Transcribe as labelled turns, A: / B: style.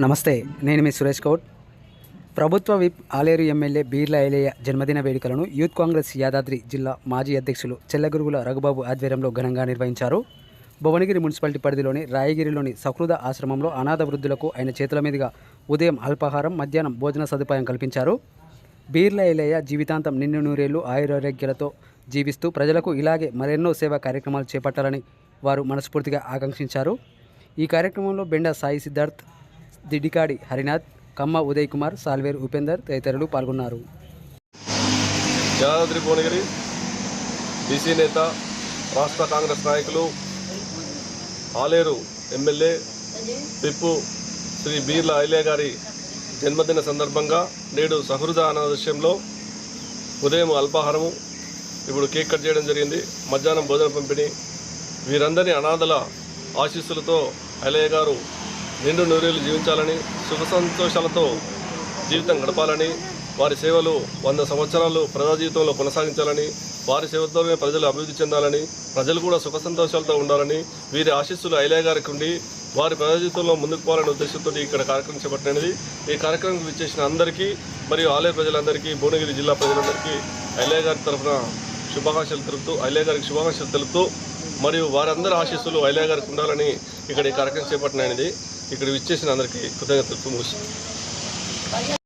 A: నమస్తే నేను మీ సురేష్ గౌడ్. ప్రభుత్వ విప్ ఆలేరు ఎమ్మెల్యే బీర్ల ఏలయ్య జన్మదిన వేడుకలను యూత్ కాంగ్రెస్ యాదాద్రి జిల్లా మాజీ అధ్యక్షులు చెల్లగురుగుల రఘుబాబు ఆధ్వర్యంలో ఘనంగా నిర్వహించారు. భువనగిరి మున్సిపాలిటీ పరిధిలోని రాయగిరిలోని సహృద ఆశ్రమంలో అనాథ వృద్ధులకు ఆయన చేతుల మీదుగా ఉదయం అల్పాహారం మధ్యాహ్నం భోజన సదుపాయం కల్పించారు. బీర్ల ఏలయ్య జీవితాంతం నిన్ను నూరేళ్ళు ఆయురారోగ్యాలతో జీవిస్తూ ప్రజలకు ఇలాగే మరెన్నో సేవా కార్యక్రమాలు చేపట్టాలని వారు మనస్ఫూర్తిగా ఆకాంక్షించారు. ఈ కార్యక్రమంలో బెండ సాయి సిద్ధార్థ్ దిడికాడి హరినాథ్ కమ్మ ఉదయ్ కుమార్ సాల్వేర్ ఉపేందర్ తదితరులు పాల్గొన్నారు.
B: యాదాద్రి భువనగిరి బీసీ నేత రాష్ట్ర కాంగ్రెస్ నాయకులు ఆలేరు ఎమ్మెల్యే పిప్పు శ్రీ బీర్ల ఐలే గారి జన్మదిన సందర్భంగా నేడు సహృద అనాదృశ్యంలో ఉదయం అల్పాహారము ఇప్పుడు కేక్ కట్ చేయడం జరిగింది. మధ్యాహ్నం భోజన పంపిణీ. వీరందరి అనాథల ఆశీస్సులతో ఐలయ్య గారు నిండు నూరేళ్ళు జీవించాలని సుఖ సంతోషాలతో జీవితం గడపాలని వారి సేవలు వంద సంవత్సరాలు ప్రజా జీవితంలో కొనసాగించాలని వారి సేవతోనే ప్రజలు అభివృద్ధి చెందాలని ప్రజలు కూడా సుఖ సంతోషాలతో ఉండాలని వీరి ఆశీస్సులు ఐలయ్య గారికి ఉండి వారి ప్రజా జీవితంలో ముందుకు పోవాలనే ఉద్దేశంతో ఇక్కడ కార్యక్రమం చేపట్టినది ఈ కార్యక్రమం విచ్చేసిన అందరికీ మరియు ఆలయ ప్రజలందరికీ భువనగిరి జిల్లా ప్రజలందరికీ ఐలయ్య గారి తరఫున శుభాకాంక్షలు తెలుపుతూ ఐలయ్య గారికి శుభాకాంక్షలు తెలుపుతూ మరియు వారందరి ఆశీస్సులు ఐలయ్య గారికి ఉండాలని ఇక్కడ ఈ కార్యక్రమం చేపట్టినది. ఇక్కడ విచ్చేసిన అందరికీ కృతజ్ఞతలు. ముగిస్తుంది